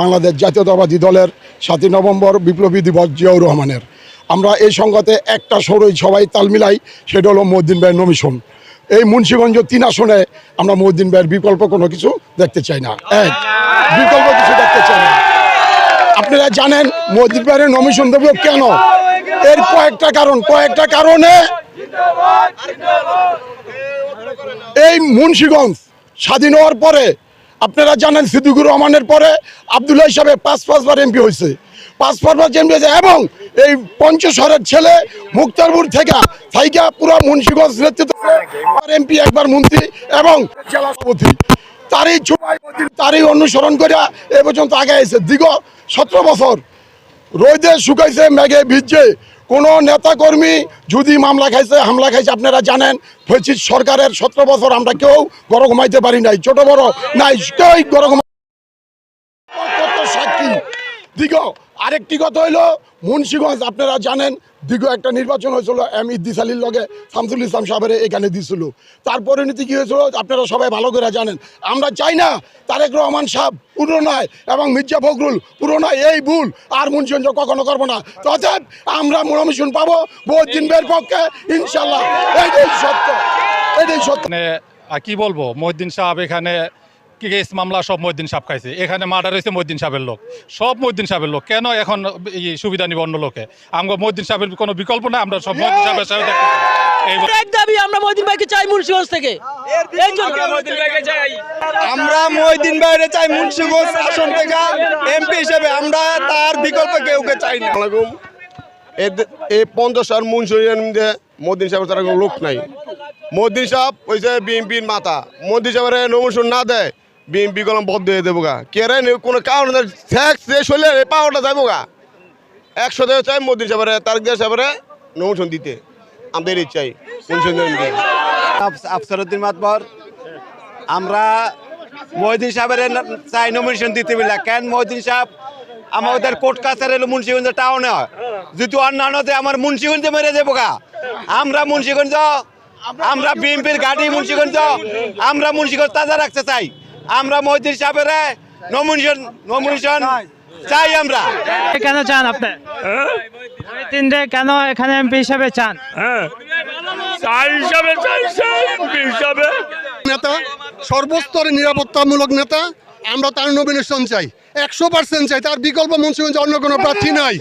বাংলাদেশ জাতীয়তাবাদী দলের সাতই নভেম্বর বিপ্লবী দিবস জিয়াউর রহমানের। আমরা এই সংঘাতে একটা সরই সবাই তাল মিলাই, সেটা হলো মহিদ্দিন ভাইয়ের নমিশন এই মুন্সিগঞ্জ তিন আসনে আমরা মহিদ্দিন ভাইয়ের বিকল্প কোনো কিছু দেখতে চাই না। এক, বিকল্প কিছু দেখতে চাই না। আপনারা জানেন মহিদ্দিন ভাইয়ের নমিশন দেবো কেন? এর কয়েকটা কারণ, কয়েকটা কারণে এই মুন্সিগঞ্জ স্বাধীন হওয়ার পরে, আপনারা জানেন সিদ্দিকুর রহমানের পরে আবদুল্লাহ হিসাবে পাঁচ পাঁচবার এমপি হয়েছে। পাঁচ পাঁচবার এমপি হয়েছে এবং এই পঞ্চশরের ছেলে মুক্তারপুর থেকে থাইকা পুরো মুন্সিগঞ্জ নেতৃত্ব এমপি একবার মন্ত্রী এবং জেলা সভাপতি। তারই ছোটাই তারই অনুসরণ করে এ পর্যন্ত আগে এসে দীর্ঘ সতেরো বছর। রোদে শুকাইছে, মেঘে ভিজছে। কোনো নেতাকর্মী যদি মামলা খাইছে, হামলা খাইছে, আপনারা জানেন ফৈচিত সরকারের সতেরো বছর আমরা কেউ গড় ঘুমাইতে পারি নাই। ছোট বড় নাই কেউ গড় ঘুমাই সাক্ষী। দিগ, আরেকটি কথা হইল, মুন্সীগঞ্জ, আপনারা জানেন দীর্ঘ একটা নির্বাচন হয়েছিল, এম ইদ্দিস আলীর লগে শামসুল ইসলাম সাহেবের এখানে দিছিল। তার পরিণতি কী হয়েছিল, আপনারা সবাই ভালো করে জানেন। আমরা চাই না তারেক রহমান সাহেব পুরোনায় এবং মির্জা ফখরুল পুরোনায় এই ভুল আর মুন্সিগঞ্জ কখনো করব না। তথা আমরা মনোমিশন পাবো, বহুত দিন বের পক্ষে ইনশাল্লাহ এটাই সত্য এটাই সত্য। মানে কি বলব মহিদ্দিন সাহেব এখানে কেস মামলা সব মহিদ্দিন সাহেব খাইছে। এখানে মার্ডার হয়েছে মহিদ্দিন সাহেবের লোক। সব মহিদ্দিন সাহেবের লোক। কেন এখন এই সুবিধা নিবে অন্য লোকে? আমরা মহিদ্দিন সাহেবের কোনো বিকল্প না আমরা সব মহিদ্দিন সাহেবের সাথে দাবি আমরা ভাইকে চাই মুন্সিগঞ্জ থেকে। এই জন্য। আমরা চাই। মুন্সিগঞ্জ আসন থেকে এমপি হিসেবে। আমরা তার বিকল্প কেউকে চাই না। এই পঞ্চাশ আর মুন্সিগঞ্জের মধ্যে মোদিন সাহেবের তারা কোনো লোক নাই। মোদিন সাহেব হয়েছে বিএনপির মাথা মোদি সাহেবের নমুসন না দেয়। বিএনপি কলম বদ্ধ হয়ে দেবো গা। কে কোনো কারণ শেষ হলে এই পাওয়ারটা যাব গা। একশো দেওয়া চাই মোদিন সাহেবের তার দিয়ে সাহেবের নমুসন দিতে। আমাদের ইচ্ছাই আফসরুদ্দিন মাতবর, আমরা মহিদিন সাহেবের চাই নমিনেশন দিতে বিলা। কেন মহিদিন সাহেব? আমাদের কোর্ট কাছারি হলো মুন্সিগঞ্জ টাউনে যদি অন্যান্যতে আমার মুন্সিগঞ্জে মেরে দেবো গা। আমরা মুন্সিগঞ্জ, আমরা বিএনপির গাড়ি মুন্সিগঞ্জ, আমরা মুন্সিগঞ্জ তাজা রাখতে চাই। আমরা মহিদিন সাহেবের নমিনেশন নমিনেশন চাই। আমরা। কেন চান আপনি? তিনটে কেন এখানে এমপি হিসাবে চান? নেতা সর্বস্তরে নিরাপত্তামূলক নেতা আমরা তার নমিনেশন চাই। একশো পার্সেন্ট চাই তার বিকল্প মুন্সিগঞ্জে অন্য কোনো প্রার্থী নাই।